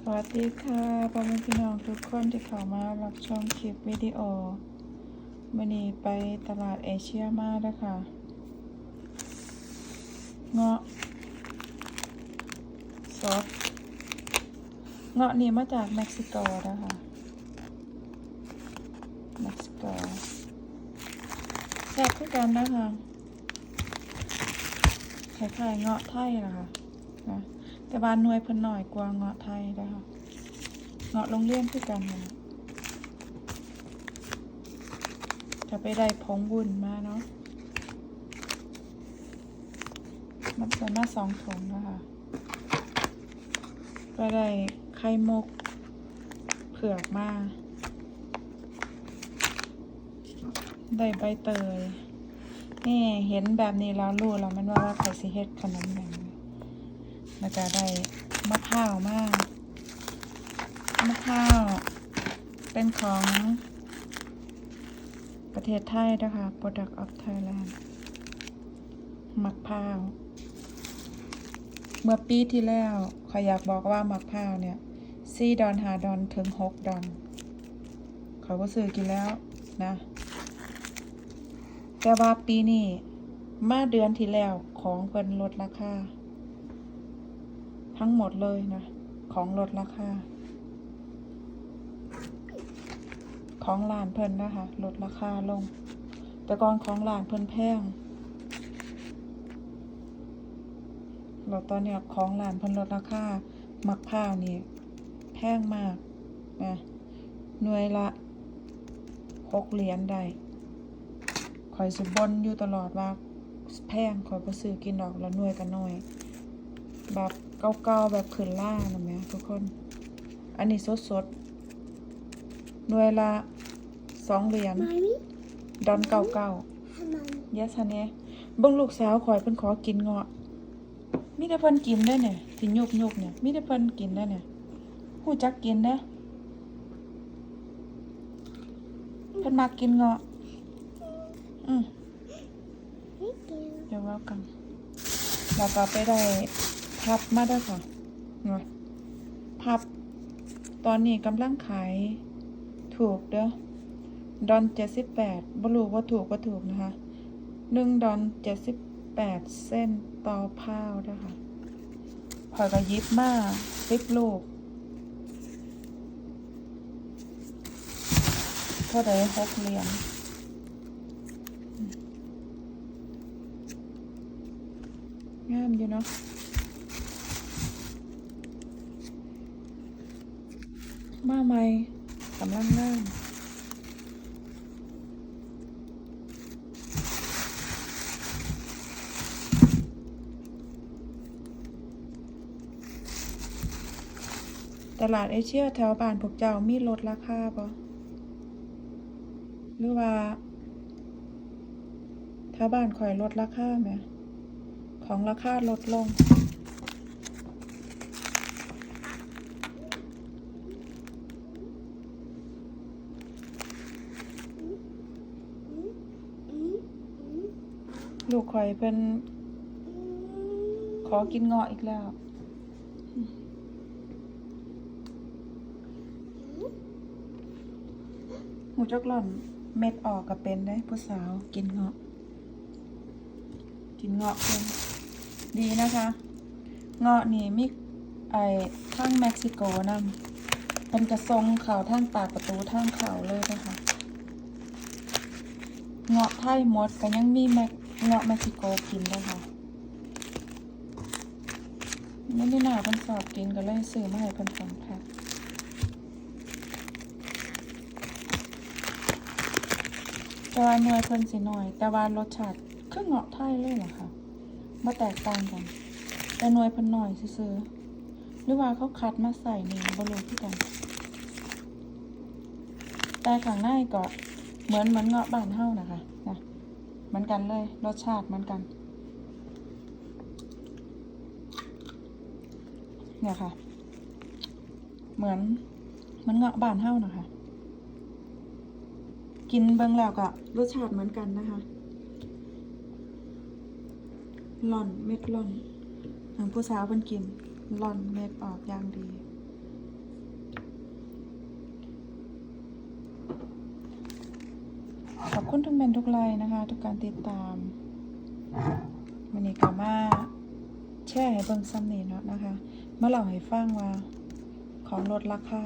สวัสดีค่ะพ่อแม่พี่น้องทุกคนที่เข้ามารับชมคลิปวิดีโอวันนี้ไปตลาดเอเชียมาแล้วค่ะ เงาะสดเงาะนี่มาจากเม็กซิโกนะคะเม็กซิโกแซ่บคือกันนะคะคล้ายๆเงาะไทยนะคะนะ แต่บ้านหน่วยเพิ่นหน่อยกว่าเงาะไทยนะคะเงาะโรงเรียนคือกันนะจะไปได้ผงบุญมาเนาะมันจะมาสองถุงนะคะก็ได้ไข่มุกเผือกมา ได้ใบเตย นี่เห็นแบบนี้แล้วรู้แล้วมันว่าว่าใครสิเฮ็ดขนมอย่างไร แล้วก็ได้มะพร้าวมากมะพร้าวเป็นของประเทศไทยนะคะ Product of Thailand มะพร้าว เมื่อปีที่แล้วขอยอยากบอกว่ามะพร้าวเนี่ยสี่ดอนหาดอนถึงหกดอนเขาก็ซื้อกินแล้วนะ แต่ว่าปีนี้มาเดือนที่แล้วของเพิ่นลดราคา ทั้งหมดเลยนะ ของลดราคา ของร้านเพิ่นนะคะ ลดราคาลง แต่ก่อนของร้านเพิ่นแพงแล้วตอนเนี้ยของร้านเพิ่นลดราคา มักผ้าวนี่แพงมากนะหน่วยละหกเหรียญได้ข่อยสิบนอยู่ตลอดว่าแพงข่อยบ่ซื้อกินดอกแล้วหน่วยกันน้อยแบบเก่าๆแบบขืนล่านะแม่ทุกคน อันนี้สดๆหน่วยละสองเหรียญ Mommy, ดอนเก่า come on. ๆยะซันเน่เบิ่งลูกสาวข่อยเพิ่นขอกินเงาะมีแต่เพิ่นกินได้อเนี่ยที่ยุกๆเนี่ยมีแต่เพิ่นกินได้อเนี่ยฮู้จักกินเด้อเพิ่นมักกินเงาะอืม Thank you. เดี๋ยวว่ากันแล้วก็ไปได้ พับมาด้วยค่ะเนาะพับ ตอนนี้กำลังขาย ถูกเด้อ ดอนเจ็ดสิบแปดบรู้ว่าถูกว่าถูกนะคะหนึ่งดอนเจ็ดสิบแปดเส้นต่อพ้าวนะคะพอยก็ยิบมาสิบลูกเท่าไดหกเหรียญงามอยู่เนาะ มาใหม่กำลังงามตลาดเอเชียแถวบ้านพวกเจ้ามีลดราคาปะหรือว่าแถวบ้านข่อยลดราคาไหม ของราคาลดลง ลูกข่อยเพิ่นขอกินเงาะอีกแล้วหูจักหล่อนเม็ดออกกับเป็นได้ผู้สาวกินเงาะ กินเงาะเพิ่นดีนะคะ เงาะนี่มีไอ้ทางเม็กซิโกนำเป็นกระทรงเข่าทางปากประตูทางเข่าเลยนะคะ เงาะไทยมดก็ยังมีแมก เงาะเม็กซิโกกินด้วยค่ะไม่ได้หนาเพิ่นสอบกินก็เลยซื้อมาให้เพิ่นสองแพ็คแต่ว่าหน่วยเพิ่นสิหน่อย แต่ว่ารสชาติคือเงาะไทยเลยเหรอคะมาแตกต่างกัน แต่หน่วยเพิ่นหน่อยซื่อหรือว่าเขาคัดมาใส่นี่บรู้คือกัน แต่ข้างในก็เหมือนเหมือนเงาะบ้านเฮ้านะคะ มือนกันเลย รสชาติเหมือนกัน เนี่ยค่ะ เหมือนเหมือนเงาะบานเฮานะคะ กินเบิ่งแล้วก็รสชาติเหมือนกันนะคะหล่อนเม็ดหล่อนทางผู้สาวเพิ่นกินหล่อนเม็ดออกอย่างดี ขอบคุณทุกเมนทุกไลน์นะคะ ทุกการติดตามมันนี้ก็มาแช่ให้เบิ่งซ้ำนี่เนาะนะคะ เมาเล่าให้ฟังว่าของลดราคา